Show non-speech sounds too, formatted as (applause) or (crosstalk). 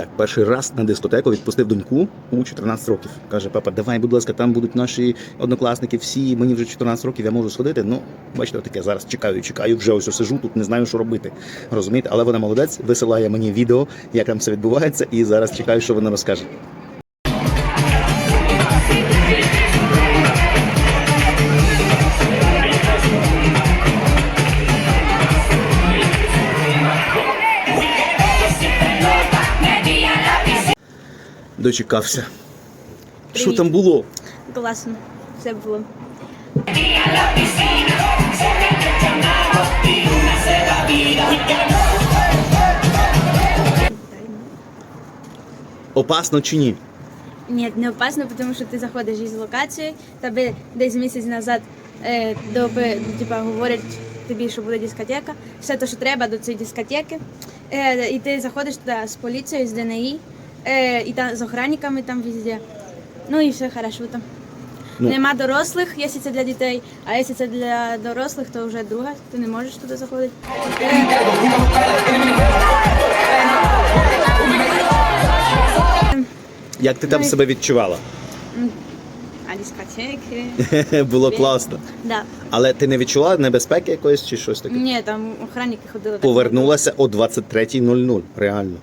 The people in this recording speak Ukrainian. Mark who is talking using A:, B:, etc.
A: Так, перший раз на дискотеку відпустив доньку у 14 років. Каже, папа, давай, будь ласка, там будуть наші однокласники, всі, мені вже 14 років, я можу сходити. Ну, бачите, таке зараз чекаю, чекаю, вже ось сижу, тут не знаю, що робити. Розумієте, але вона молодець, висилає мені відео, як там все відбувається, і зараз чекаю, що вона розкаже. Дочекався. Що там було?
B: Класно. Все було.
A: Опасно чи ні?
B: Ні, не опасно, тому що ти заходиш із локації, тебе десь місяць назад е, доби, типа, говорять тобі, що буде дискотека, все те, що треба до цієї дискотеки. Е, і ти заходиш туди з поліцією, з ДНІ, е, і там з охранниками там везде. Ну і все хорошо там.
A: Ну.
B: Нема дорослих, якщо це для дітей, а якщо це для дорослих, то вже друга, ти не можеш туди заходити.
A: Як ти там
B: Ну,
A: себе відчувала?
B: А дискотеки? (laughs)
A: Було класно.
B: Да.
A: Але ти не відчула небезпеки якоїсь чи щось таке?
B: Ні, там охранники ходили.
A: Повернулася о 23.00, реально.